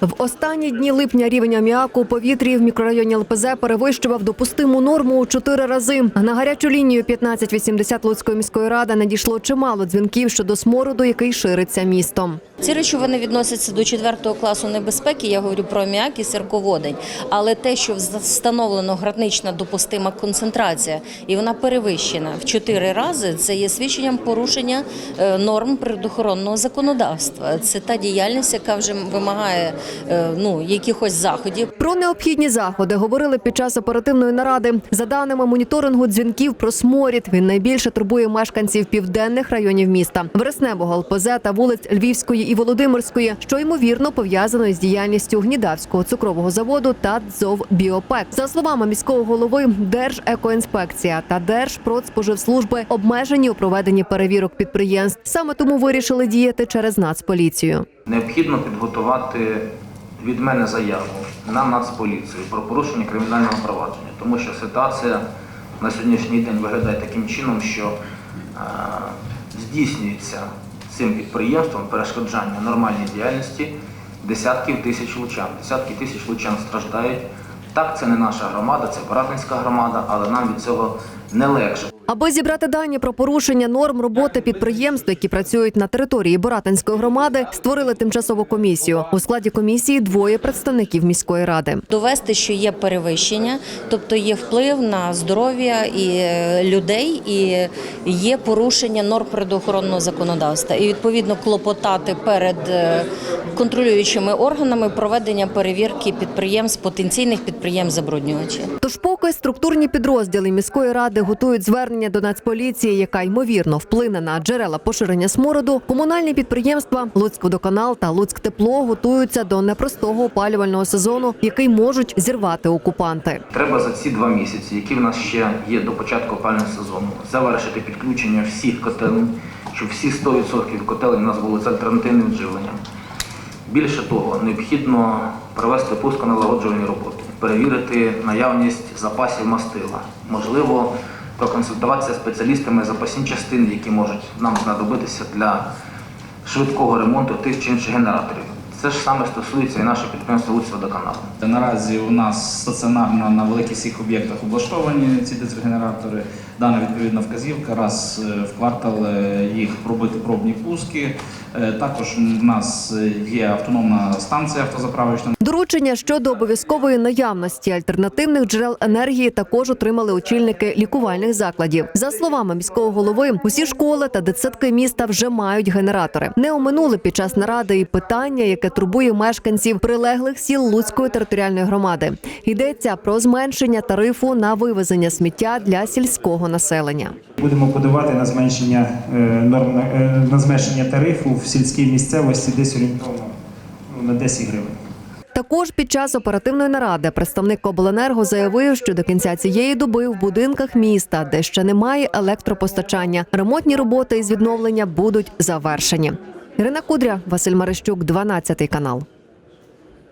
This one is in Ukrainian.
В останні дні липня рівень аміаку у повітрі в мікрорайоні ЛПЗ перевищував допустиму норму у чотири рази. На гарячу лінію 1580 Луцької міської ради надійшло чимало дзвінків щодо смороду, який шириться містом. Ці речовини відносяться до четвертого класу небезпеки. Я говорю про аміак і сірководень. Але те, що встановлено гранична допустима концентрація, і вона перевищена в чотири рази, це є свідченням порушення е, норм природоохоронного законодавства. Це та діяльність, яка вже вимагає ну якихось заходів. Про необхідні заходи говорили під час оперативної наради. За даними моніторингу дзвінків про сморід, він найбільше турбує мешканців південних районів міста Вересневого ЛПЗ та вулиць Львівської і Володимирської, що ймовірно пов'язано із діяльністю Гнідавського цукрового заводу та ДЗОВ «Біопек». За словами міського голови, Держекоінспекція та Держпродспоживслужби обмежені у проведенні перевірок підприємств. Саме тому вирішили діяти через Нацполіцію. Необхідно підготувати від мене заяву на Нацполіцію про порушення кримінального провадження, тому що ситуація на сьогоднішній день виглядає таким чином, що е, здійснюється цим підприємством перешкоджання нормальній діяльності десятків тисяч лучан. Десятки тисяч лучан страждають. Так, це не наша громада, це Баратинська громада, але нам від цього не легше. Аби зібрати дані про порушення норм роботи підприємств, які працюють на території Боратинської громади, створили тимчасову комісію. У складі комісії двоє представників міської ради. Довести, що є перевищення, тобто є вплив на здоров'я і е, людей, і є порушення норм природоохоронного законодавства. І відповідно клопотати перед е, контролюючими органами проведення перевірки підприємств, потенційних підприємств забруднювачів. Тож, поки структурні підрозділи міської ради готують звернення до Нацполіції, яка ймовірно вплине на джерела поширення смороду, комунальні підприємства Луцькводоканал та Луцьктепло готуються до непростого опалювального сезону, який можуть зірвати окупанти. Треба за ці два місяці, які в нас ще є до початку опалювального сезону, завершити підключення всіх котелень, щоб всі 100% котелень у нас були з альтернативним живленням. Більше того, необхідно провести пусконалагоджувальні роботи, перевірити наявність запасів мастила, можливо, проконсультуватися спеціалістами запасні частини, які можуть нам знадобитися для швидкого ремонту тих чи інших генераторів. Це ж саме стосується і нашого підприємства Луцьводоканалу. Наразі у нас стаціонарно на великих всіх об'єктах облаштовані ці дизель-генератори. Дана відповідна вказівка, раз е, в квартал е, їх пробити пробні пуски. Е, Також у нас є автономна станція автозаправочна. Доручення щодо обов'язкової наявності альтернативних джерел енергії також отримали очільники лікувальних закладів. За словами міського голови, усі школи та дитсадки міста вже мають генератори. Не оминули під час наради і питання, яке турбує мешканців прилеглих сіл Луцької територіальної громади. Йдеться про зменшення тарифу на вивезення сміття для сільського населення. Будемо подавати на зменшення е, норм е, на зменшення тарифу в сільській місцевості десь орієнтовно ну, на 10 гривень. Також під час оперативної наради представник обленерго заявив, що до кінця цієї доби в будинках міста, де ще немає електропостачання, ремонтні роботи із відновлення будуть завершені. Ірина Кудря, Василь Марищук, 12 канал.